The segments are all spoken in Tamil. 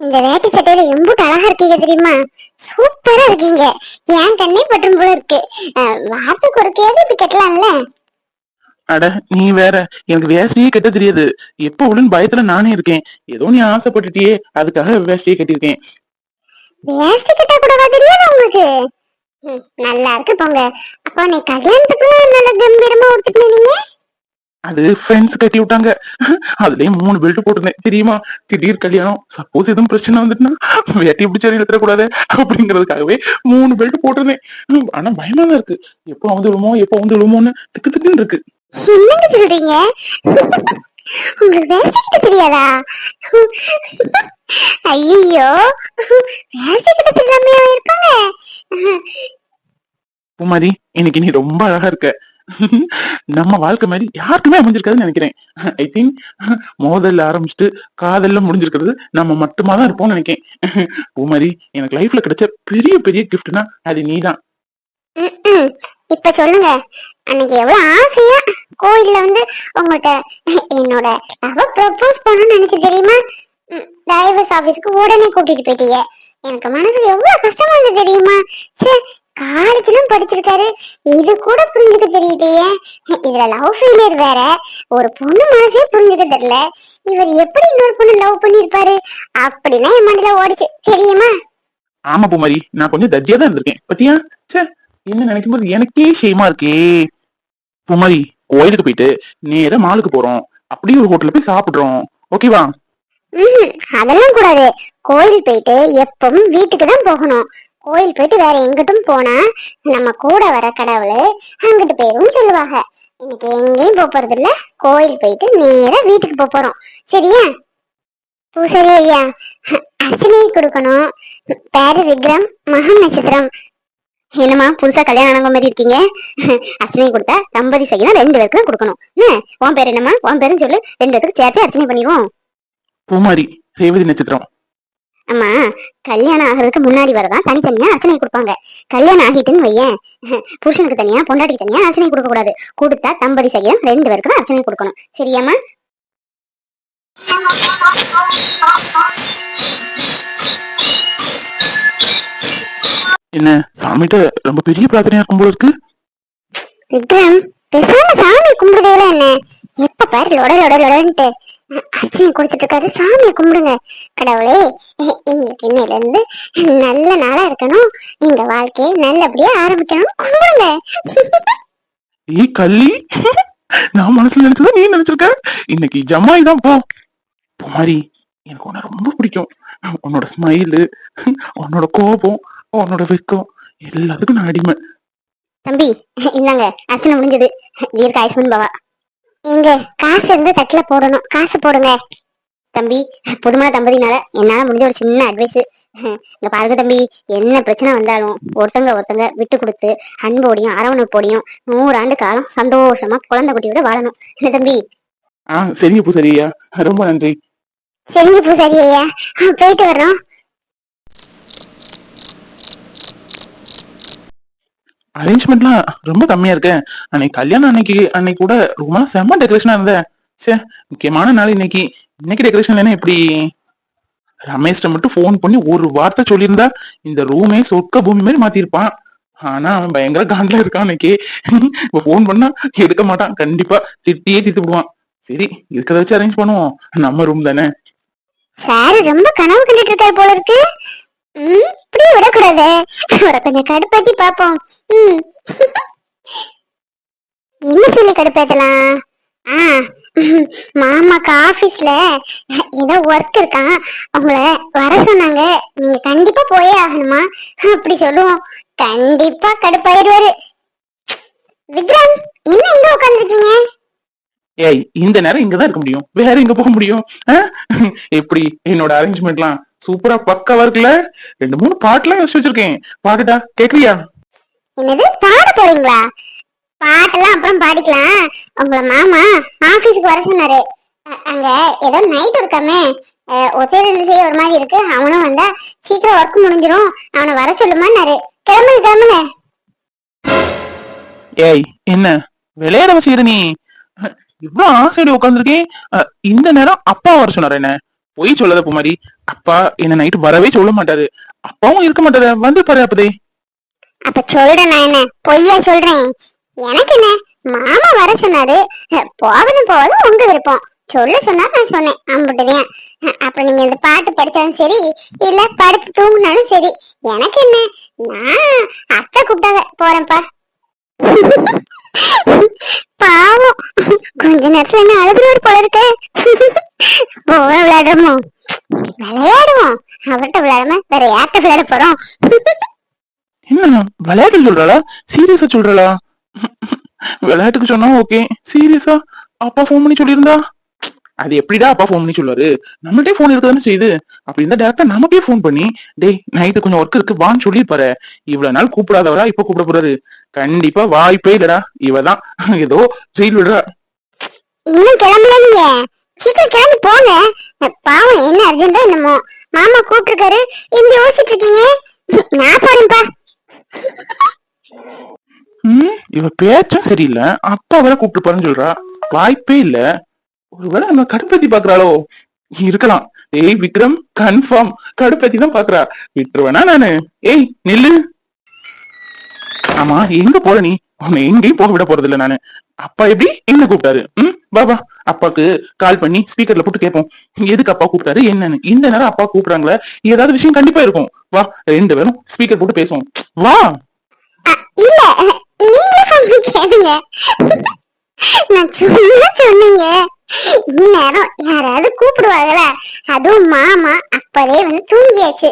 இந்த வேட்டி சட்டையில எம்புட்டு அழகா இருக்கீங்க தெரியுமா? சூப்பரா இருக்கீங்க. என் கண்ணே பட்டும் போல இருக்கு. வாரத்துக்கு ஒரு கேள்வி இப்படி கட்டலாம்ல? அட நீ வேற. எனக்கு வேஷ்டியே கட்ட தெரியாது. எப்ப உள்ளுன்னு பயத்துல நானே இருக்கேன். ஏதோ நீ ஆசைப்பட்டுட்டியே அதுக்காக வேஷ்டியே கட்டியிருக்கேன். வேஷ்டி கட்டா கூடவா தெரியாது உங்களுக்கு? நல்லா இருக்கு போங்க. அப்போ நீ கல்யாணத்துக்குலாம் நல்ல கம்பீரமா உடுத்துட்டு நீங்க அது ஃப்ரெண்ட்ஸ் கட்டி விட்டாங்க. அதுலயே மூணு பெல்ட் போட்டிருந்தேன். தெரியுமா? திடீர் கல்யாணம். சப்போஸ் எதுவும் பிரச்சனை வந்துட்டுனா வேட்டி பிடிச்சாரி எடுத்துடக்கூடாது அப்படிங்கிறதுக்காகவே மூணு பெல்ட் போட்டிருந்தேன். ஆனா பயமா தான் இருக்கு. எப்போ வந்து விழுமோ எப்போ வந்து விழுமோன்னு திக்கு திக்குன்னு இருக்கு. என்னங்க சொல்றீங்க? உங்களுக்கு வேஷ்டி கட்ட தெரியாதா? ஐயோ வேஷ்டி கட்ட தெரியாமையா இருக்காங்க? குமாரி இன்னைக்கு நீ ரொம்ப அழகா இருக்க. நம்ம வாழ்க்கை மாதிரி யாருக்குமே அமைஞ்சிருக்காதுன்னு நினைக்கிறேன். ஐ திங்க் மோதல்ல ஆரம்பிச்சுட்டு காதல்ல முடிஞ்சிருக்கிறது நம்ம மட்டுமா தான் இருப்போம்னு நினைக்கிறேன். குமாரி எனக்கு லைஃப்ல கிடைச்ச பெரிய பெரிய கிஃப்ட்னா அது நீதான். ம்ம். இப்ப சொல்லுங்க. அன்னைக்கு எவ்வளவு ஆசையா கோயில்ல வந்து உங்கள்ட்ட என்னோட லவ் ப்ரப்போஸ் பண்ணணும்னு நினைச்சு தெரியுமா? டிரைவர்ஸ் ஆபீஸ்க்கு உடனே கூட்டிட்டு போயிட்டீங்க. எனக்கு மனசுக்கு எவ்வளவு கஷ்டமா இருந்தது தெரியுமா? சே படிச்சிருக்காரு இது கூட புரிஞ்சுக்க தெரியலையே இதுல லவ் ஃபெயிலியர் வேற. ஒரு பொண்ணு மனசே புரிஞ்சுக்க தெரியல. இவர் எப்படி இன்னொரு பொண்ணு லவ் பண்ணிருப்பாரு அப்படின்னா என் மனசுல ஓடிச்சு. தெரியுமா? ஆமா பூமாரி. நான் கொஞ்சம் தஜ்ஜியா தான் இருந்திருக்கேன். பத்தியா? ச்சே என்ன நினைக்கும் போது எனக்கே ஷேமா இருக்கே. பூமாரி கோயிலுக்கு போயிட்டு நேரா மாலுக்கு போறோம். அப்படியே ஒரு ஹோட்டல்ல போய் சாப்பிடுறோம். ஓகேவா. அதெல்லாம் கூடாது. கோயில் போயிட்டு எப்பவும் வீட்டுக்கு தான் போகணும். கோயில் போயிட்டு வேற எங்கிட்டும் போனா நம்ம கூட வர கடவுள் அங்கிட்டு போயிரும் சொல்லுவாங்க. இன்னைக்கு எங்கேயும் போக போறது இல்ல கோயில் போயிட்டு நேரா வீட்டுக்கு போக போறோம். சரியா? பூசரி ஐயா அர்ச்சனை கொடுக்கணும். பேரு விக்ரம் மகா நட்சத்திரம். என்னம்மா புதுசா கல்யாணம் ஆனவங்க மாதிரி இருக்கீங்க? அர்ச்சனை கொடுத்தா தம்பதி சகிதம் ரெண்டு பேருக்கு தான் கொடுக்கணும். என்ன உன் பேர் என்னம்மா? உன் பேருன்னு சொல்லு. ரெண்டு பேருக்கு சேர்த்து அர்ச்சனை பண்ணிடுவோம். பூமாரி ரேவதி நட்சத்திரம். அம்மா கல்யாணம் ஆகிறதுக்கு முன்னாடி வரதான் தனித்தனியா அர்ச்சனை கொடுப்பாங்க. கல்யாணம் ஆகிட்டுன்னு வையேன். புருஷனுக்கு தனியா பொண்டாட்டிக்கு தனியா அர்ச்சனை கொடுக்க கூடாது. கொடுத்தா தம்பதி சகிதம் ரெண்டு பேருக்கு தான் அர்ச்சனை கொடுக்கணும். சரியாம்மா? என்ன சாமிகிட்ட ரொம்ப பெரிய பிரார்த்தனையா இருக்கும் போல இருக்கு? விக்ரம் பேசாம சாமி கும்பிடுறதுல என்ன? எப்ப பாரு லொட லொட லொடன்ட்டு. அர்ச்சனை கொடுத்துட்டு இருக்காரு சாமியை கும்பிடுங்க. கடவுளே எங்களுக்கு இன்னையில இருந்து நல்ல நாளா இருக்கணும். எங்க வாழ்க்கையை நல்லபடியா ஆரம்பிக்கணும் கும்பிடுங்க. ஏய் கள்ளி. நான் மனசுல நினைச்சதா நீ நினைச்சிருக்க? இன்னைக்கு ஜமாய் தான் போ. பூமாரி எனக்கு உன்னை ரொம்ப பிடிக்கும். உன்னோட ஸ்மைலு உன்னோட கோபம் உன்னோட வெக்கம் எல்லாத்துக்கும் நான் அடிமை. தம்பி இந்தாங்க அர்ச்சனை முடிஞ்சது. தீர்க்க ஆயுஷ்மன் பவா. இங்க காசு இருந்து தட்டுல போடணும். காசு போடுங்க. தம்பி புதுமண தம்பதினால என்னால முடிஞ்ச ஒரு சின்ன அட்வைஸ் இங்க பாருங்க தம்பி என்ன பிரச்சனை வந்தாலும் ஒருத்தங்க ஒருத்தங்க விட்டு கொடுத்து அன்போடையும் அரவணைப்போடையும் நூறாண்டு காலம் சந்தோஷமா குழந்தை குட்டியோட வாழணும். என்ன தம்பி? ஆ சரிங்க பூசரியா ரொம்ப நன்றி. சரிங்க பூசாரி ஐயா. போயிட்டு வர்றோம். அரேஞ்ச்மெண்ட்லாம் ரொம்ப கம்மியா இருக்கு. அன்னைக்கு கல்யாணம் அன்னைக்கு அன்னைக்கு கூட ரொம்ப செம்ம டெக்கரேஷனா இருந்தேன் சே முக்கியமான நாள் இன்னைக்கு. இன்னைக்கு டெக்கரேஷன் இல்லைன்னா எப்படி? ரமேஷ்ட மட்டும் ஃபோன் பண்ணி ஒரு வார்த்தை சொல்லியிருந்தா இந்த ரூமே சொர்க்க பூமி மாதிரி மாத்திருப்பான் ஆனா அவன் பயங்கர காண்டில் இருக்கான் அன்னைக்கு. இப்ப ஃபோன் பண்ணா எடுக்க மாட்டான். கண்டிப்பா திட்டியே திட்டு விடுவான். சரி இருக்கிறத வச்சு அரேஞ்ச் பண்ணுவோம். நம்ம ரூம் தானே? சார் ரொம்ப கனவு கண்டுட்டு இருக்காரு போல இருக்கு. அப்படியே விடக்கூடாது. அவரை கொஞ்சம் கடுப்பாத்தி பாப்போம் என்ன சொல்லி கடுப்பேத்தலாம்? ஆ மாமாக்கு ஆபீஸ்ல ஏதோ ஒர்க் இருக்கான். அவங்கள வர சொன்னாங்க. நீங்க கண்டிப்பா போயே ஆகணுமா? அப்படி சொல்லுவோம். கண்டிப்பா கடுப்பாயிருவாரு. விக்ரம் என்ன இங்க உட்காந்துருக்கீங்க ஏய் இந்த நேரம் இங்கதான் இருக்க முடியும். வேற எங்க போக முடியும்? இப்படி என்னோட அரேஞ்ச்மெண்ட்லாம் சூப்பரா பக்காவா இருக்குல்ல ரெண்டு மூணு பாட்டுலாம் யோசிச்சு வச்சிருக்கேன். பாட்டுடா கேக்குறியா? என்னது பாட போறீங்களா? பாட்டெல்லாம் அப்புறம் பாடிக்கலாம். உங்களை மாமா ஆபீஸ்க்கு வர சொன்னாரு. அங்க ஏதோ நைட் இருக்காமே. ஒத்தையில செய்ய ஒரு மாதிரி இருக்கு. அவனும் வந்தா சீக்கிரம் ஒர்க் முடிஞ்சிரும். அவனை வர சொல்லுமான்னாரு. கிளம்புங்க கிளம்புங்க ஏய் என்ன? விளையாட செய்யற நீ? இவ்வளவு ஆசையோட உட்காந்துருக்கேன் இந்த நேரம் அப்பா வர சொன்னாரு என்ன? பொய் சொல்லாத குமாரி அப்பா என்ன நைட்டு வரவே சொல்ல மாட்டாரு. அப்பாவும் இருக்க மாட்டாரு. வந்து பாரு அப்பதே. அப்ப சொல்றேன் நான் என்ன? பொய்யா சொல்றேன்? எனக்கு என்ன? மாமா வர சொன்னாரு. போகணும் போவது உங்க விருப்பம். சொல்ல சொன்னா நான் சொன்னேன். அம்புட்டுதான் அப்புறம் நீங்க இந்த பாட்டு படிச்சாலும் சரி இல்ல படுத்து தூங்கினாலும் சரி எனக்கு என்ன? நான் அத்தை கூப்பிட்டாங்க போறேன்ப்பா பாவம் கொஞ்ச நேரத்துல என்ன அழுதுறாரு போல இருக்க போற விளையாடுறோமோ விளையாடுவோம் அவர்கிட்ட விளையாடாம வேற யார்கிட்ட விளையாட போறோம் விளையாட்டுக்கு சொல்றாளா? சீரியஸா சொல்றாளா? விளையாட்டுக்கு சொன்னா ஓகே சீரியஸா அப்பா ஃபோன் பண்ணி சொல்லியிருந்தா? அது எப்படிடா அப்பா ஃபோன் பண்ணி சொல்லுவாரு? நம்மள்ட்டே ஃபோன் இருக்குதானே செய்யுது. அப்படி இருந்தா டேரக்டா நமக்கே ஃபோன் பண்ணி டேய் நைட்டு கொஞ்சம் ஒர்க் இருக்கு வான்னு சொல்லியிருப்பாரு இவ்வளவு நாள் கூப்பிடாதவரா இப்ப கூப்பிட போறாரு? கண்டிப்பா வாய்ப்பே இல்லடா. இவதான் ஏதோ ஜெயில் விடுறா. இன்னும் கிளம்பல சீக்கிரம் கிளம்பி போங்க. பாவம் என்ன அர்ஜென்டா என்னமோ. மாமா கூப்பிட்டுருக்காரு. இந்த யோசிச்சுட்டு இருக்கீங்க? நான் போறேன்ப்பா. இவ பேச்சும் சரியில்லை. அப்பா வர கூப்பிட்டு போறேன்னு சொல்றா. வாய்ப்பே இல்ல. ஒருவேளை நம்ம கடுப்பேத்தி பாக்குறாளோ? இருக்கலாம். ஏய் விக்ரம் கன்ஃபார்ம் கடுப்பேத்தி தான் பாக்குறா. விட்டுருவேனா நானு? ஏய் நில்லு. ஆமா எங்க போற நீ? உன்னை எங்கேயும் போக விட போறது இல்ல நானு. அப்பா எப்படி? என்ன கூப்பிட்டாரு? ம் பாபா அப்பாக்கு கால் பண்ணி ஸ்பீக்கர்ல போட்டு கேட்போம். எதுக்கு அப்பா கூப்பிட்டாரு? என்னன்னு. இந்த நேரம் அப்பா கூப்பிடுறாங்களே. ஏதாவது விஷயம் கண்டிப்பா இருக்கும். வா ரெண்டு பேரும் ஸ்பீக்கர் போட்டு பேசுவோம். வா. இல்ல. நீங்களே ஃபோன் கேளுங்க. நான் சும்மா சொன்னீங்க இந்நேரம் யாராவது கூப்பிடுவாங்கள? அதுவும் மாமா அப்பவே வந்து தூங்கியாச்சு.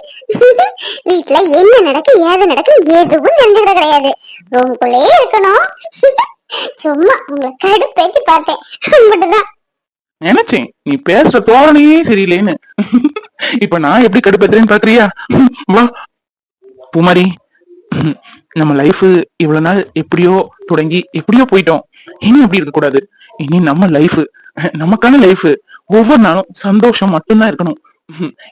வீட்டுல என்ன நடக்கு ஏது நடக்கு எதுவும் தெரிஞ்சுக்கிட கிடையாது. ரூம்குள்ளே இருக்கணும். சும்மா உங்களை கடுப்பேத்தி பார்த்தேன். மட்டும்தான் நினைச்சேன் நீ பேசுற தோரணையே சரியில்லைன்னு. இப்ப நான் எப்படி கடுப்பேத்துறேன்னு பாக்குறியா? வா. பூமாரி. நம்ம லைஃப் இவ்வளவு நாள் எப்படியோ தொடங்கி எப்படியோ போயிட்டோம். இனி அப்படி இருக்க கூடாது. இனி நம்ம லைஃப் நமக்கான லைஃப் ஒவ்வொரு நாளும் சந்தோஷம் மட்டும்தான் இருக்கணும்.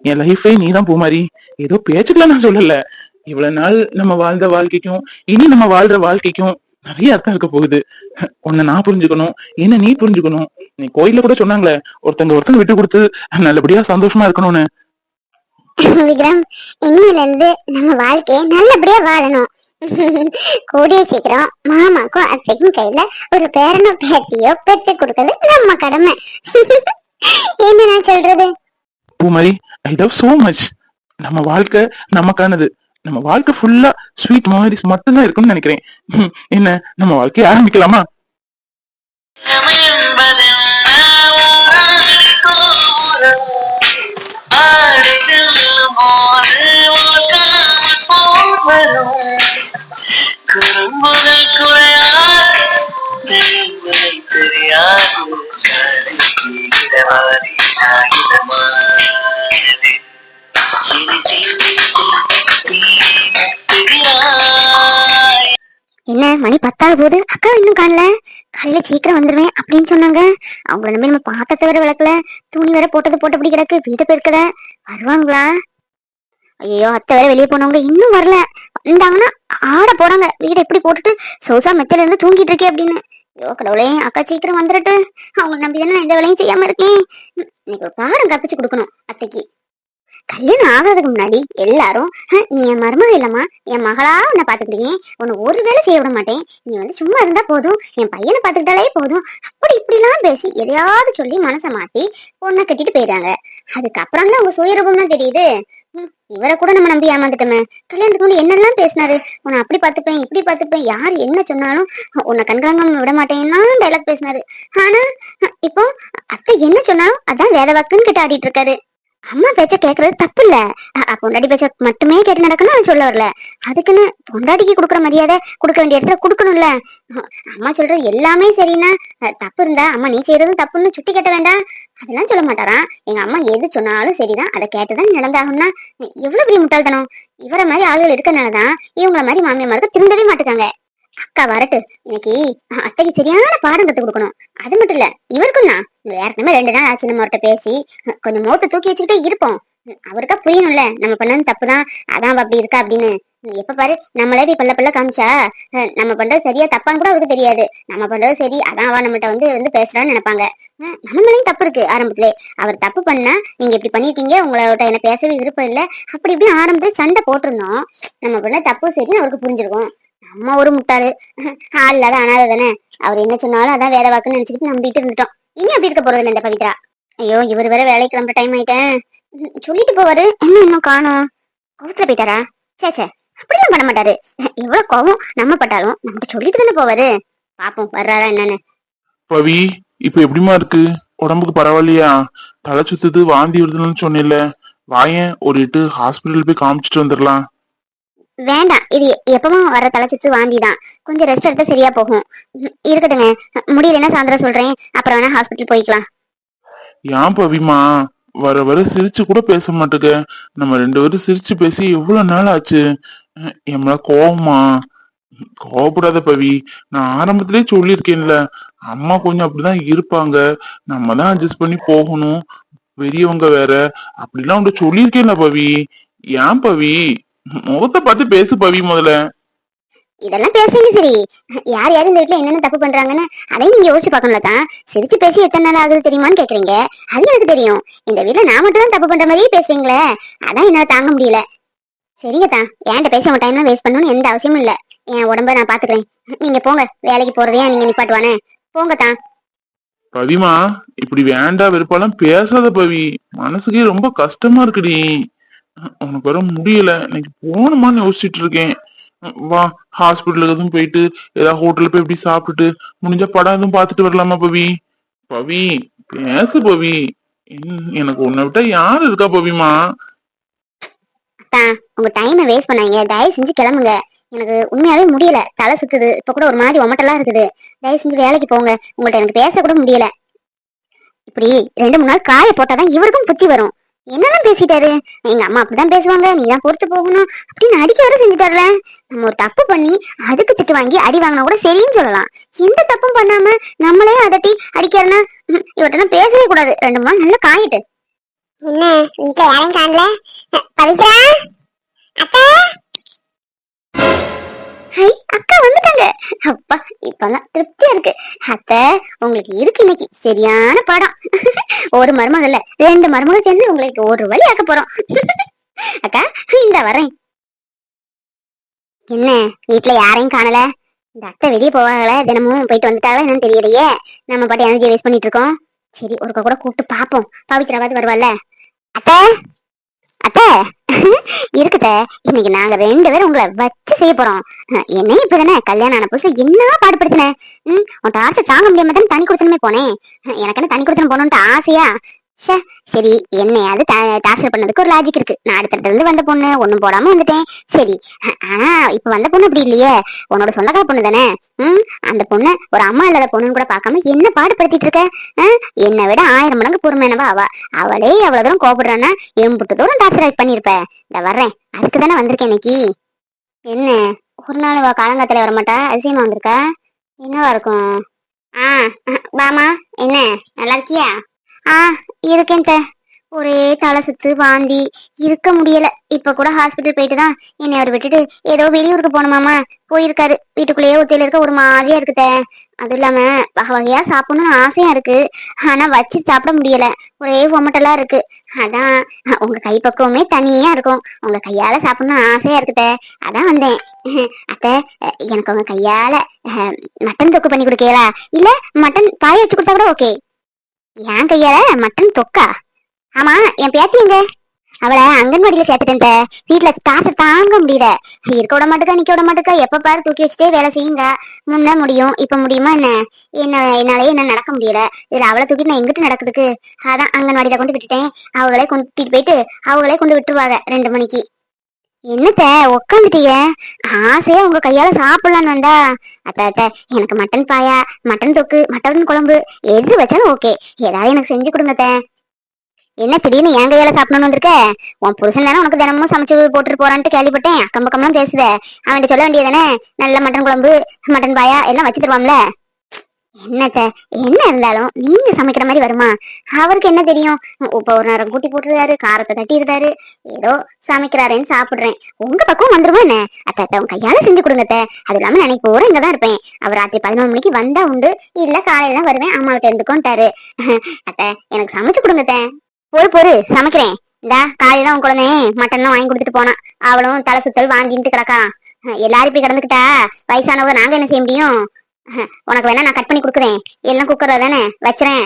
என் லைஃபே நீதான் பூமாரி. ஏதோ பேச்சுக்கலாம் நான் சொல்லல. இவ்வளவு நாள் நம்ம வாழ்ந்த வாழ்க்கைக்கும் இனி நம்ம வாழ்ற வாழ்க்கைக்கும் நிறைய அர்த்தம் இருக்க போகுது. உன்னை நான் புரிஞ்சுக்கணும் என்ன நீ புரிஞ்சுக்கணும். நீ கோயில்ல கூட சொன்னாங்களே ஒருத்தங்க ஒருத்தங்க விட்டு கொடுத்து நல்லபடியா சந்தோஷமா இருக்கணும்னு. விக்ரம் இன்னில இருந்து நம்ம வாழ்க்கையை நல்லபடியா வாழணும். கூடிய சீக்கிரம் மாமாக்கும் அத்தைக்கும் கையில ஒரு பேரனோ பேத்தியோ பெத்து கொடுக்கறது நம்ம கடமை. என்ன நான் சொல்றது? Poomari I love so much நம்ம வாழ்க்கை நமக்கானது. நம்ம வாழ்க்கை ஃபுல்லா ஸ்வீட் மெமரிஸ் மட்டும்தான் இருக்கும்னு நினைக்கிறேன். என்ன நம்ம வாழ்க்கைய ஆரம்பிக்கலாமா? குறும்புகள் போது அக்கா இன்னும் காணல. காலையில சீக்கிரம் வந்துருவேன் அப்படின்னு சொன்னாங்க. அவங்கள நம்பி நம்ம பாத்திரத்தை வேற விளக்கல. துணி வேற போட்டது போட்டபடி கிடக்கு. வீட்டை பெருக்கல வருவாங்களா? ஐயோ அத்தை வேற வெளியே போனவங்க இன்னும் வரல. வந்தாங்கன்னா ஆட போறாங்க. வீடை எப்படி போட்டுட்டு சோசா மெத்தையில இருந்து தூங்கிட்டு இருக்கே அப்படின்னு. ஐயோ கடவுளே அக்கா சீக்கிரம் வந்துடட்டு. அவங்க நம்பி தானே நான் எந்த வேலையும் செய்யாம இருக்கேன். இன்னைக்கு ஒரு பாடம் கற்பிச்சு கொடுக்கணும் அத்தைக்கு. கல்யாணம் ஆகாததுக்கு முன்னாடி எல்லாரும் நீ என் மருமக இல்லம்மா என் மகளா? உன்னை பாத்துக்கிட்டீங்க உன்னை ஒரு வேலை செய்ய விட மாட்டேன். நீ வந்து சும்மா இருந்தா போதும். என் பையனை பாத்துக்கிட்டாலே போதும். அப்படி இப்படிலாம் பேசி எதையாவது சொல்லி மனசை மாத்தி பொண்ணை கட்டிட்டு போயிடுறாங்க அதுக்கப்புறம்லாம் உங்க சுயரூபம்லாம் தெரியுது. இவரை கூட நம்ம நம்பி ஏமாந்துட்டோமே. கல்யாணத்துக்கு முன்னாடி என்னெல்லாம் பேசினாரு? உன்னை அப்படி பார்த்துப்பேன் இப்படி பார்த்துப்பேன். யார் என்ன சொன்னாலும் உன்னை கண்காணாம விட மாட்டேன்னா டைலாக் பேசினாரு. ஆனா இப்போ அத்தை என்ன சொன்னாலும் அதான் வேத வாக்குன்னு கிட்ட ஆடிட்டு இருக்காரு. அம்மா பேச்ச கேக்குறது தப்பு இல்ல அ- பொண்டாட்டி பேச்ச மட்டுமே கேட்டு நடக்கணும் சொல்ல வரல. அதுக்குன்னு பொண்டாட்டிக்கு கொடுக்குற மரியாதை கொடுக்க வேண்டிய இடத்துல கொடுக்கணும்ல. அம்மா சொல்றது எல்லாமே சரின்னா தப்பு இருந்தா அம்மா நீ செய்யறதும் தப்புன்னு சுட்டி கட்ட வேண்டாம். அதெல்லாம் சொல்ல மாட்டாராம் எங்க அம்மா எது சொன்னாலும் சரிதான். அதை கேட்டுதான் நடந்தாகும்னா எவ்வளவு பெரிய முட்டாள்தனம்? இவரை மாதிரி ஆளுகள் இருக்கனாலதான் இவங்கள மாதிரி மாமியாருக்கு திருந்தவே மாட்டுக்காங்க. அக்கா வரட்டு. இன்னைக்கு அத்தைக்கு சரியான பாடம் கத்து கொடுக்கணும். அது மட்டும் இல்ல இவருக்கும் தான். ஏற்கனவே ரெண்டு நாள் ஆச்சு நம்ம அவர்கிட்ட பேசி. கொஞ்சம் மோத்த தூக்கி வச்சுக்கிட்டே இருப்போம். அவருக்கா புரியணும்ல நம்ம பண்ணது தப்பு தான் அதான் அப்படி இருக்கா அப்படின்னு. எப்ப பாரு நம்மளே போய் பல்ல பல்ல காமிச்சா அஹ், நம்ம பண்றது சரியா தப்பான்னு கூட அவருக்கு தெரியாது. நம்ம பண்றது சரி அதான் அவ நம்மகிட்ட வந்து வந்து பேசுறான்னு நினைப்பாங்க. நம்ம மேலேயும் தப்பு இருக்கு ஆரம்பத்திலே. அவர் தப்பு பண்ணா நீங்க இப்படி பண்ணிட்டீங்க உங்களோட என்ன பேசவே விருப்பம் இல்ல. அப்படி இப்படி ஆரம்பத்துல சண்டை போட்டிருந்தோம். நம்ம பண்ண தப்பு சரின்னு அவருக்கு புரிஞ்சிருக்கும். நம்ம ஒரு முட்டாளு. ஆள் இல்லாத அனாதை தானே. அவர் என்ன சொன்னாலும் அதான் வேற வாக்குன்னு நினைச்சுக்கிட்டு நம்பிட்டு இருந்துட்டோம். இனி அப்படி இருக்க போறது இல்லை இந்த பவித்ரா. ஐயோ இவர் வேற வேலைக்கு கிளம்புற டைம் ஆயிட்டேன். சொல்லிட்டு போவாரு. என்ன இன்னும் காணோம்? கோவத்துல போயிட்டாரா? சே சே அப்படிலாம் பண்ண மாட்டாரு. எவ்வளவு கோவம் நம்ம பட்டாலும் நம்மகிட்ட சொல்லிட்டு தானே போவாரு. பாப்போம் வர்றாரா என்னன்னு. பவி இப்ப எப்படிமா இருக்கு? உடம்புக்கு பரவாயில்லையா? தலை சுத்துது வாந்தி வருதுன்னு சொன்னில வாயன் ஒரு இட்டு ஹாஸ்பிட்டல் போய் காமிச்சிட்டு வந்துடலாம் வேண்டாம். இது எப்பவும் வர தலைச்சித்து வாந்தி தான். கொஞ்சம் ரெஸ்ட் எடுத்தா சரியா போகும். இருக்கட்டுங்க. முடியலன்னா சாயந்தரம் சொல்றேன். அப்புறம் வேணா ஹாஸ்பிட்டல் போய்க்கலாம். ஏன் பவிமா? வர வர சிரிச்சு கூட பேச மாட்டுக்க நம்ம ரெண்டு பேரும் சிரிச்சு பேசி எவ்வளவு நாள் ஆச்சு. அஹ் கோவமா? கோவப்படாத பவி. நான் ஆரம்பத்திலேயே சொல்லியிருக்கேன்ல. அம்மா கொஞ்சம் அப்படிதான் இருப்பாங்க. நம்ம தான் அட்ஜஸ்ட் பண்ணி போகணும். பெரியவங்க வேற. அப்படிலாம் உன்கிட்ட சொல்லியிருக்கேன்ல பவி. ஏன் பவி? முகத்தை பார்த்து பேசு பவி முதல்ல. இதெல்லாம் பேசுறீங்க சரி. யார் யார் இந்த வீட்ல என்னென்ன தப்பு பண்றாங்கன்னு அதையும் நீங்க யோசிச்சு பார்க்கணும்ல தான். சிரிச்சு பேசி எத்தனை நாள் ஆகுது தெரியுமான்னு கேக்குறீங்க. அது எனக்கு தெரியும். இந்த வீட்ல நான் மட்டும் தான் தப்பு பண்ற மாதிரியே பேசுறீங்களே. அதான் என்னால தாங்க முடியல. சரிங்க தான். என்கிட்ட பேச உங்க டைம்லாம் வேஸ்ட் பண்ணணும்னு எந்த அவசியமும் இல்ல. என் உடம்ப நான் பாத்துக்கிறேன். நீங்க போங்க. வேலைக்கு போறதையா நீங்க நிப்பாட்டுவானே. போங்க தான். பவிமா இப்படி வேண்டா வெறுப்பாலாம் பேசாத பவி. மனசுக்கே ரொம்ப கஷ்டமா இருக்குடி. உனக்கு வர முடியல. இன்னைக்கு போகணுமான்னு யோசிச்சுட்டு இருக்கேன். வா ஹாஸ்பிட்டலுக்கு எதுவும் போயிட்டு ஏதாவது ஹோட்டல்ல போய் இப்படி சாப்பிட்டுட்டு முடிஞ்ச படம் எதுவும் பார்த்துட்டு வரலாமா பவி? பவி பேசு பவி. எனக்கு உன்னை விட்டா யார் இருக்கா பவிமா? உங்க டைமை வேஸ்ட் பண்ணாங்க தயவு செஞ்சு கிளம்புங்க. எனக்கு உண்மையாவே முடியல. தலை சுத்துது. இப்ப கூட ஒரு மாதிரி ஒமட்டெல்லாம் இருக்குது. தயவு செஞ்சு வேலைக்கு போங்க. உங்கள்ட்ட எனக்கு பேச கூட முடியல. இப்படி ரெண்டு மூணு நாள் காய போட்டாதான் இவருக்கும் புத்தி வரும். என்னெல்லாம் பேசிட்டாரு? எங்க அம்மா அப்படிதான் பேசுவாங்க. நீ தான் பொறுத்து போகணும். அப்படின்னு அடிக்க வர செஞ்சுட்டாருல. நம்ம ஒரு தப்பு பண்ணி அதுக்கு திட்டு வாங்கி அடி வாங்கினா கூட சரின்னு சொல்லலாம். எந்த தப்பும் பண்ணாம நம்மளே அதட்டி அடிக்காருன்னா ம், பேசவே கூடாது. ரெண்டு மூணு நல்லா காயிட்டு. என்ன வீட்டுல யாரையும் காணல? பவித்ரா? அத்தை? ஹை அக்கா வந்துட்டாங்க. அப்பா இப்பெல்லாம் திருப்தியா இருக்கு. அத்த உங்களுக்கு இருக்கு இன்னைக்கு. சரியான பாடம். ஒரு மருமகள் இல்ல ரெண்டு மருமகள் சேர்ந்து உங்களுக்கு ஒரு வழி ஆக்க போறோம். அக்கா இந்த வரேன். என்ன வீட்டுல யாரையும் காணல? இந்த அத்தை வெளியே போவாங்களே? தினமும் போயிட்டு வந்துட்டாங்களா? என்னன்னு தெரியலையே. நம்ம பாட்டி எனர்ஜி வேஸ்ட் பண்ணிட்டு இருக்கோம். சரி ஒருக்கா கூட கூப்பிட்டு பாப்போம். பவித்ராவாது வருவாள்ல. அத்தை அத்தை இருக்குத. இன்னைக்கு நாங்க ரெண்டு பேரும் உங்களை வச்சு செய்ய போறோம். அஹ், என்னையும் இப்பதானே கல்யாணம் ஆன புதுசு என்ன பாடுபடுத்தினேன் உன் ஆசை தாங்க முடியாம தானே தனி குடித்தனமே போனேன். எனக்கு என்ன தனி குடித்தனம் போகணுன்ட்டு ஆசையா? ச்சே சரி என்னையாவது டார்ச்சர் பண்ணதுக்கு ஒரு லாஜிக் இருக்கு. நான் அடுத்தடுத்து இருந்து வந்த பொண்ணு ஒன்றும் போடாம வந்துட்டேன். சரி ஆனா இப்ப வந்த பொண்ணு அப்படி இல்லையே. உன்னோட சொந்தக்கார பொண்ணு தானே? ம் அந்த பொண்ணு ஒரு அம்மா இல்லாத பொண்ணுன்னு கூட பார்க்காம என்ன பாடுபடுத்திட்டு இருக்க? என்னை விட ஆயிரம் மடங்கு பொறுமையானவா அவ? அவளே எவ்வளவு தூரம் கோபப்படுறான்னா எம்புட்டு தூரம் டார்ச்சர் பண்ணிருப்ப இந்த வர்றேன். அதுக்கு தானே வந்திருக்கேன் இன்னைக்கு. என்ன? ஒரு நாள் வா காலங்காத்துல வரமாட்டா? அதிசயமா வந்திருக்கா? என்னவா இருக்கும்? ஆ வாமா என்ன? நல்லா இருக்கியா? ஆ இருக்கேன் த ஒரே தலை சுத்து வாந்தி. இருக்க முடியல. இப்ப கூட ஹாஸ்பிட்டல் போயிட்டு தான் என்னை அவர் விட்டுட்டு ஏதோ வெளியூருக்கு போகணுமாமா. போயிருக்காரு. வீட்டுக்குள்ளேயே ஒத்தையில இருக்க ஒரு மாதிரியா இருக்குத அதுவும் இல்லாம வகை வகையா சாப்பிடணும்னு ஆசையா இருக்கு. ஆனா வச்சு சாப்பிட முடியல. ஒரே ஒமட்டலா இருக்கு. அதான் உங்க கை பக்குவமே தனியா இருக்கும். உங்க கையால சாப்பிடணும்னு ஆசையா இருக்குத அதான் வந்தேன். அத்தை எனக்கு உங்க கையால மட்டன் தொக்கு பண்ணி கொடுக்கீங்களா இல்ல மட்டன் பாய வச்சு கொடுத்தா கூட ஓகே என் கையால மட்டன் தொக்கா? ஆமா என் பேத்தி எங்க? அவளை அங்கன்வாடியில சேர்த்துட்டேன் வீட்டுல தாசை தாங்க முடியல. இருக்க விட மாட்டுக்கா நிக்க விட மாட்டுக்கா. எப்ப பாரு தூக்கி வச்சுட்டே வேலை செய்யுங்க. முன்ன முடியும் இப்ப முடியுமா என்ன? என்ன என்னாலே என்ன நடக்க முடியல. இதுல அவளை தூக்கிட்டு நான் எங்கிட்டு நடக்குதுக்கு? அதான் அங்கன்வாடியில கொண்டு விட்டுட்டேன். அவங்களே கொண்டுட்டு போயிட்டு அவங்களே கொண்டு விட்டுருவாங்க ரெண்டு மணிக்கு. என்னத்த உக்காந்துட்டீங்க ஆசையா உங்க கையால சாப்பிடலான்னு வந்தா. அத்த அத்த எனக்கு மட்டன் பாயா மட்டன் தொக்கு மட்டன் குழம்பு எது வச்சாலும் ஓகே ஏதாவது எனக்கு செஞ்சு கொடுங்கத்த. என்ன திடீர்னு என் கையால சாப்பிடணும்னு வந்திருக்க? உன் புருஷன் தானே உனக்கு தினமும் சமைச்சு போட்டுட்டு போறான்ட்டு கேள்விப்பட்டேன். அக்கம் பக்கம்லாம் பேசுத. அவன்கிட்ட சொல்ல வேண்டியதானே நல்ல மட்டன் குழம்பு மட்டன் பாயா எல்லாம் வச்சு தருவான்ல. என்னத்த? என்ன இருந்தாலும் நீங்க சமைக்கிற மாதிரி வருமா? அவருக்கு என்ன தெரியும்? இப்ப ஒரு நேரம் கூட்டி போட்டுருந்தாரு காரத்தை தட்டியிருந்தாரு. ஏதோ சமைக்கிறாரேன்னு சாப்பிடுறேன். உங்க பக்கம் வந்துருமா என்ன? அத்தை உன் உங்க கையால செஞ்சு கொடுங்கத்த. அது இல்லாம நான் போற இங்க தான் இருப்பேன். அவர் ராத்திரி பதினொரு மணிக்கு வந்தா உண்டு. இல்ல காலையில தான் வருவேன். அம்மா விட்டு இருந்துக்கோன்ட்டாரு. அத்தை எனக்கு சமைச்சு கொடுங்கத்த. பொறு பொறு சமைக்கிறேன். இந்தா காலையில உன் குழந்தை மட்டன் வாங்கி கொடுத்துட்டு போனான் அவளும் தலை சுத்தல் வாங்கிட்டு கிடக்கா. எல்லாரும் இப்படி கிடந்துக்கிட்டா? வயசானவங்க நாங்க என்ன செய்ய முடியும்? உனக்கு வேணா நான் கட் பண்ணி கொடுக்குறேன். எல்லாம் குக்கர்ல தானே? வச்சுறேன்.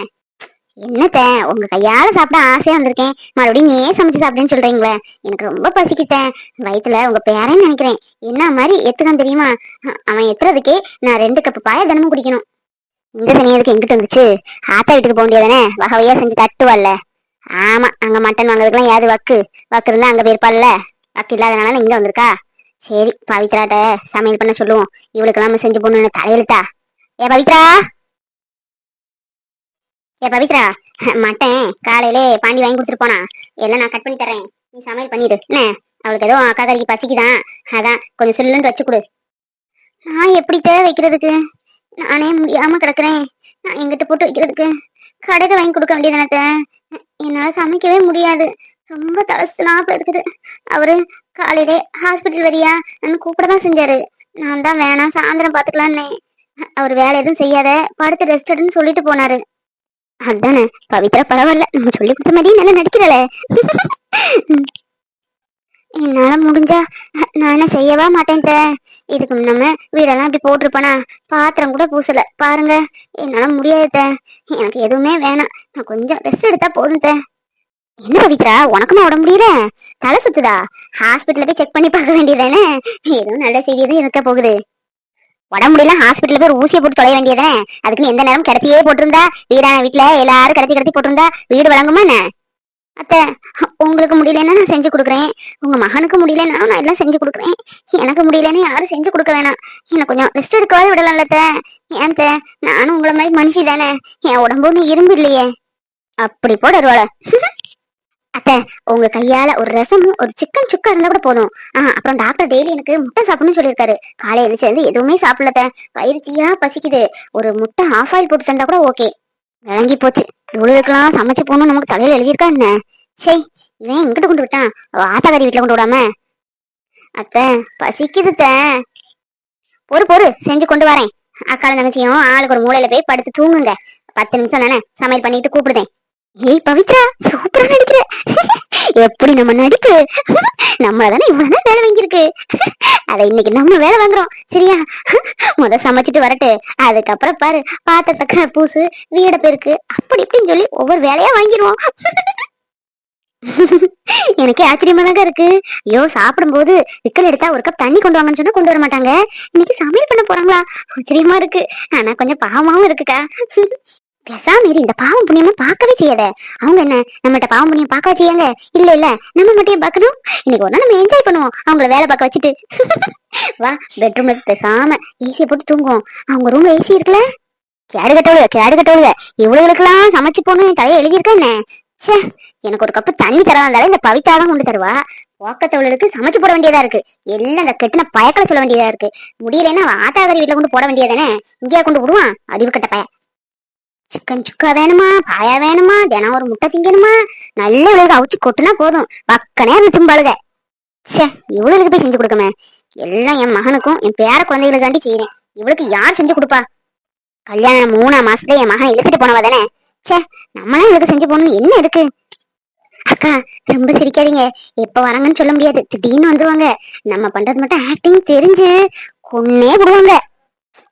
என்னத்த? உங்க கையால சாப்பிட ஆசையா வந்திருக்கேன். மறுபடியும் நீயே சமைச்சு சாப்பிடுன்னு சொல்றீங்களே. எனக்கு ரொம்ப பசிக்கிட்டேன் வயிற்றுல உங்க பேரன்னு நினைக்கிறேன். என்ன மாதிரி எத்துக்கான் தெரியுமா? அவன் எத்துறதுக்கே நான் ரெண்டு கப்பு பாய தினமும் குடிக்கணும். இந்த சனியதுக்கு எங்கிட்ட வந்துச்சு? ஆத்தா வீட்டுக்கு போக வேண்டியதானே? வகவையா செஞ்சு தட்டுவாள்ல. ஆமா அங்க மட்டன் வாங்குறதுக்குலாம் ஏது வக்கு. வக்கு இருந்தா அங்க போயிருப்பாள்ல வக்கு இல்லாதனால இங்க வந்திருக்கா? சரி பவித்ராட்ட சமையல் பண்ண சொல்லுவோம். இவளுக்கு நம்ம செஞ்சு போடணும்னு தலையெழுத்தா? ஏ பவித்ரா? ஏ பவித்ரா மட்டன் காலையிலே பாண்டி வாங்கி கொடுத்துட்டு போனா. எல்லாம் நான் கட் பண்ணி தரேன் நீ சமையல் பண்ணிடு. என்ன? அவளுக்கு ஏதோ அக்கா கறிக்கு பசிக்குதான். அதான் கொஞ்சம் சில்லுன்னு வச்சு கொடு. நான் எப்படி தேவை வைக்கிறதுக்கு? நானே முடியாம கிடக்குறேன். நான் எங்கிட்ட போட்டு வைக்கிறதுக்கு கடையில வாங்கி கொடுக்க வேண்டியதானத்த என்னால சமைக்கவே முடியாது. ரொம்ப தலசுலாப்புல இருக்குது. அவரு காலையிலே ஹாஸ்பிட்டல் வரியா? கூப்பிட தான் செஞ்சாரு. நான் தான் வேணாம் சாயந்தரம் பாத்துக்கலான்னு அவர் வேலை எதுவும் செய்யாத படுத்து ரெஸ்ட் எடுன்னு சொல்லிட்டு போனாரு. அதானே பவித்ரா பரவாயில்ல நம்ம சொல்லி கொடுத்த மாதிரி நல்லா நடிக்கிறல என்னால முடிஞ்சா நான் என்ன செய்யவா மாட்டேன் தே. இதுக்கு முன்னாம வீடெல்லாம் இப்படி போட்டிருப்பேனா? பாத்திரம் கூட பூசல. பாருங்க என்னால முடியாது தே. எனக்கு எதுவுமே வேணாம். நான் கொஞ்சம் ரெஸ்ட் எடுத்தா போதும் தே. என்ன பவித்ரா உனக்குமா உடம்பு முடியல? தலை சுத்துதா? ஹாஸ்பிட்டல்ல போய் செக் பண்ணி பார்க்க வேண்டியதானே ஏதோ நல்ல செய்தி எதுவும் இருக்க போகுது. உடம்பு முடியல ஹாஸ்பிட்டல்ல போய் ஊசியை போட்டு தொலைய வேண்டியதானே அதுக்குன்னு எந்த நேரம் கடத்தியே போட்டிருந்தா? வீடான வீட்டுல எல்லாரும் கடத்தி கடத்தி போட்டிருந்தா வீடு வழங்குமா என்ன? அத்தை உங்களுக்கு முடியலன்னா நான் செஞ்சு கொடுக்குறேன். உங்க மகனுக்கு முடியலன்னா நான் எல்லாம் செஞ்சு கொடுக்குறேன். எனக்கு முடியலன்னு யாரும் செஞ்சு கொடுக்க வேணாம். எனக்கு கொஞ்சம் ரெஸ்ட் எடுக்கவாது விடலாம்ல அத்தை. ஏன் அத்தை? நானும் உங்களை மாதிரி மனுஷி தானே. என் உடம்பு ஒன்றும் இரும்பு இல்லையே. அப்படி போட வருவாள அத்தை உங்க கையால ஒரு ரசமும் ஒரு சிக்கன் சுக்கா இருந்தா கூட போதும். ஆஹ் அப்புறம் டாக்டர் டெய்லி எனக்கு முட்டை சாப்பிடணும்னு சொல்லியிருக்காரு. காலையில எழுந்திரிச்சு எதுவுமே சாப்பிடல பயிற்சியா பசிக்குது. ஒரு முட்டை ஆஃப் ஆயில் போட்டு தந்தா கூட ஓகே விளங்கி போச்சு. இவ்வளவுக்கெல்லாம் சமைச்சு போகணும் நமக்கு தலையில எழுதியிருக்கா என்ன? சரி இவன் எங்கிட்ட கொண்டு விட்டான். ஆத்தாக்காரி வீட்டுல கொண்டு விடாம. அத்தை பசிக்குது பொறு பொறு செஞ்சு கொண்டு வரேன். அக்கால தங்கச்சியும் ஆளுக்கு ஒரு மூலையில போய் படுத்து தூங்குங்க. பத்து நிமிஷம் தானே சமையல் பண்ணிட்டு கூப்பிடுதேன். ஏய் பவித்ரா சூப்பரா நடிக்கிற. எப்படி நம்ம நடிப்பு? நம்மள தானே இவ்வளவு நேரம் வேலை வாங்கியிருக்கு. அதை இன்னைக்கு நம்ம வேலை வாங்குறோம் சரியா? முத சமைச்சிட்டு வரட்டு. அதுக்கப்புறம் பாரு பாத்திரத்தை பூசு வீட பெருக்கு. அப்படி இப்படின்னு சொல்லி ஒவ்வொரு வேலையா வாங்கிடுவோம். எனக்கே ஆச்சரியமா தாங்க இருக்கு. ஐயோ சாப்பிடும்போது விக்கல் எடுத்தா ஒரு கப் தண்ணி கொண்டு வாங்கன்னு சொன்னா கொண்டு வர மாட்டாங்க. இன்னைக்கு சமையல் பண்ண போறாங்களா? ஆச்சரியமா இருக்கு. ஆனா கொஞ்சம் பாவமாவும் இருக்குக்கா. பேசாம இரு, இந்த பாவம் புண்ணியமா பார்க்கவே செய்யாத. அவங்க என்ன நம்மகிட்ட பாவம் புண்ணியம் பார்க்க செய்யாங்க? இல்ல இல்ல நம்ம மட்டும் பார்க்கணும்? இன்னைக்கு ஒரு நாள் நம்ம என்ஜாய் பண்ணுவோம். அவங்கள வேலை பார்க்க வச்சுட்டு. வா பெட்ரூம்ல பேசாம ஏசியை போட்டு தூங்குவோம். அவங்க ரூம்ல ஏசி இருக்குல்ல? கேடு கட்டவுளுக கேடு கட்டவுளுக. இவ்வளவுகளுக்கெல்லாம் சமைச்சு போகணும் என் தலையை எழுதியிருக்க என்ன? ச்சே எனக்கு ஒரு கப்பு தண்ணி தர இந்த பவித்ரா தான் கொண்டு தருவா. ஓக்கத்தவளுக்கு சமைச்சு போட வேண்டியதா இருக்கு. எல்லாம் இந்த கெட்டின பயக்கல சொல்ல வேண்டியதா இருக்கு. முடியலன்னா ஆத்தாகரி வீட்டுல கொண்டு போட வேண்டியதானே இங்கேயா கொண்டு விடுவான்? அறிவு கட்ட பய சிக்கன் சுக்கா வேணுமா? பாயா வேணுமா? தினம் ஒரு முட்டை திங்கணுமா? நல்ல இவளுக்கு அவிச்சு கொட்டுனா போதும். பக்கனே அந்த திம்பாளுக. ச்சே இவளுக்கு போய் செஞ்சு கொடுக்கமே. எல்லாம் என் மகனுக்கும் என் பேர குழந்தைகளுக்காண்டி செய்யறேன் இவளுக்கு யார் செஞ்சு கொடுப்பா? கல்யாணம் மூணா மாசத்துல என் மகன் இழுத்துட்டு போனவ தானே. ச்சே நம்மளாம் இவளுக்கு செஞ்சு போகணும் என்ன இருக்கு அக்கா ரொம்ப சிரிக்காதீங்க. எப்ப வராங்கன்னு சொல்ல முடியாது. திடீர்னு வந்துருவாங்க. நம்ம பண்றது மட்டும் ஆக்டிங் தெரிஞ்சு கொன்னே விடுவாங்க.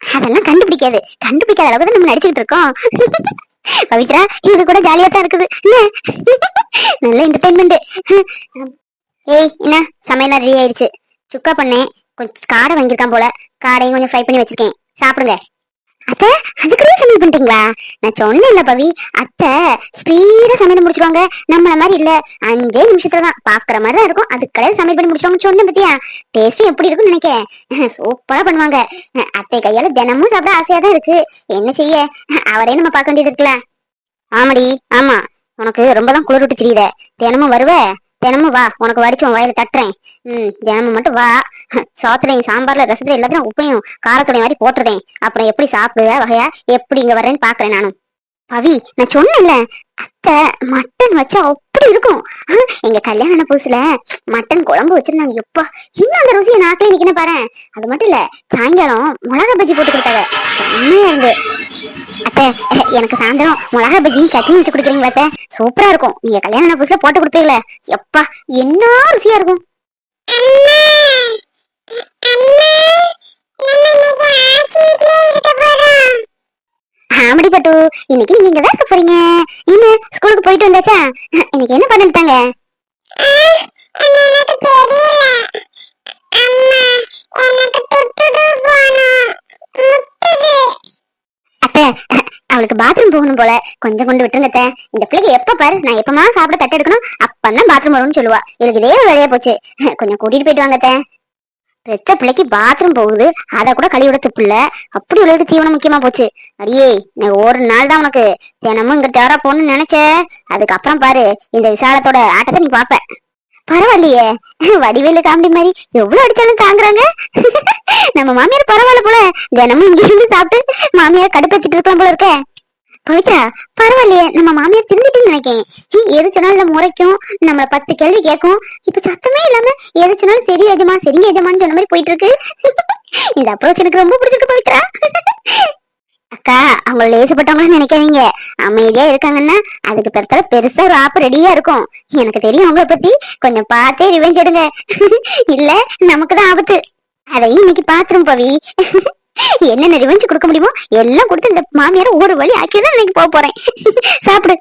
அதெல்லாம் கண்டுபிடிக்காது. கண்டுபிடிக்காத அளவுக்கு தான் நம்ம நடிச்சுக்கிட்டு இருக்கோம். பவித்ரா இது கூட ஜாலியா தான் இருக்குது. நல்ல என்டர்டைன்மெண்ட் ஏய் என்ன? சமையலாம் ரெடி ஆயிடுச்சு. சுக்கா பண்ணேன் கொஞ்சம் காடை வாங்கியிருக்கான் போல. காடையும் கொஞ்சம் ஃப்ரை பண்ணி வச்சிருக்கேன். சாப்பிடுங்க. அத்தை அதுக்குள்ளே சமையல் பண்ணிட்டீங்களா நான் சொன்னேன்ல பவி. அத்தை ஸ்பீடா சமையல் முடிச்சிருவாங்க. நம்மள மாதிரி இல்ல. அஞ்சே நிமிஷத்துல தான் பாக்குற மாதிரி தான் இருக்கும். அதுக்கடையே சமையல் பண்ணி முடிச்சிருவாங்க சொன்னேன் பத்தியா? டேஸ்டும் எப்படி இருக்கும்னு நினைக்கிறேன் சூப்பரா பண்ணுவாங்க. அத்தை கையால தினமும் சாப்பிட ஆசையா தான் இருக்கு. என்ன செய்ய? அவரே நம்ம பார்க்க வேண்டியது இருக்குல்ல. ஆமாடி ஆமா. உனக்கு ரொம்ப தான் குளிர் விட்டு தெரியுத தினமும் வருவ? தினமும் வா உனக்கு வடிச்சு உன் வயிறு தட்டுறேன். ம் தினமும் மட்டும் வா. சோத்துலையும் சாம்பார்ல ரசத்துல எல்லாத்தையும் உப்பையும் காரத்துடைய மாதிரி போட்டுறேன். அப்புறம் எப்படி சாப்பிடுத வகையா எப்படி இங்க வர்றேன்னு பாக்குறேன் நானும். பவி நான் சொன்னேன்ல அத்தை மட்டன் வச்சா அப்படி இருக்கும். எங்க கல்யாண புதுசுல மட்டன் குழம்பு வச்சிருந்தாங்க. எப்பா இன்னும் அந்த ருசியை நாக்கிலே நிக்கன பாரு. அது மட்டும் இல்ல சாயங்காலம் மிளகா பஜ்ஜி போட்டு கொடுத்தாங்க. செம்மையா இருந்து. அத்தை எனக்கு சாயந்தரம் மிளகா பஜ்ஜியும் சட்னி வச்சு கொடுக்குறீங்களா அத்தை? சூப்பரா இருக்கும். நீங்க கல்யாண புதுசுல போட்டு கொடுப்பீங்களே. எப்பா என்ன ருசியா இருக்கும். ஆமடி பட்டு இன்னைக்கு நீங்க இங்கதான் இருக்க போறீங்க? என்ன போயிட்டு வந்தாச்சா? இன்னைக்கு என்ன பண்ணிட்டாங்க அவளுக்கு பாத்ரூம் போகணும் போல. கொஞ்சம் கொண்டு விட்டுருங்க அத்தை. இந்த பிள்ளைக்கு எப்ப பாரு நான் எப்பமா சாப்பிட தட்டு எடுக்கணும். அப்பதான் பாத்ரூம் வரும்னு சொல்லுவா. இவளுக்கு இதே வேலையா போச்சு. கொஞ்சம் கூட்டிட்டு போயிட்டு வாங்க அத்தை. பெத்த பிள்ளைக்கு பாத்ரூம் போகுது. அத கூட கழுவிட துப்புல அப்படி இவளுக்கு தீவனம் முக்கியமா போச்சு. அடியே நீ ஒரு நாள் தான் உனக்கு. தினமும் இங்க தேர போகணும்னு நினைச்ச. அதுக்கப்புறம் பாரு இந்த விசாலத்தோட ஆட்டத்தை நீ பாப்ப பரவாயில்லையே. வடிவேலு காமெடி மாதிரி எவ்வளவு அடிச்சாலும் தாங்குறாங்க. நம்ம மாமியார் பரவாயில்ல போல. தினமும் இங்க இருந்து சாப்பிட்டு மாமியார் கடுப்பச்சிட்டு இருக்கலாம் போல இருக்க. பவித்ரா பரவாயில்லையே நம்ம மாமியார் திருந்திட்டுன்னு நினைக்கேன் ஹம், எது சொன்னாலும் நம்ம முறைக்கும் நம்மள பத்து கேள்வி கேட்கும். இப்ப சத்தமே இல்லாம எது சொன்னாலும் சரி எஜமா சரிங்க எஜமான்னு சொன்ன மாதிரி போயிட்டு இருக்கு இந்த அப்ரோச் எனக்கு ரொம்ப பிடிச்சிருக்கு பவித்ரா. அக்கா அவங்க லேசுப்பட்டவங்கன்னு நினைக்காதீங்க. அமைதியா இருக்காங்கன்னா அதுக்கு பெருத்தா பெருசா ஒரு ஆப் ரெடியா இருக்கும். எனக்கு தெரியும் அவங்கள பத்தி. கொஞ்சம் பார்த்தே ரிவெஞ்ச் எடுங்க. இல்ல நமக்கு தான் ஆபத்து. அதையும் இன்னைக்கு பாத்துரும் பவி. என்னென்ன ரிவெஞ்சு கொடுக்க முடியுமோ? எல்லாம் கொடுத்து இந்த மாமியாரை ஒரு வழி ஆக்கி தான் இன்னைக்கு போக போறேன். சாப்பிடு.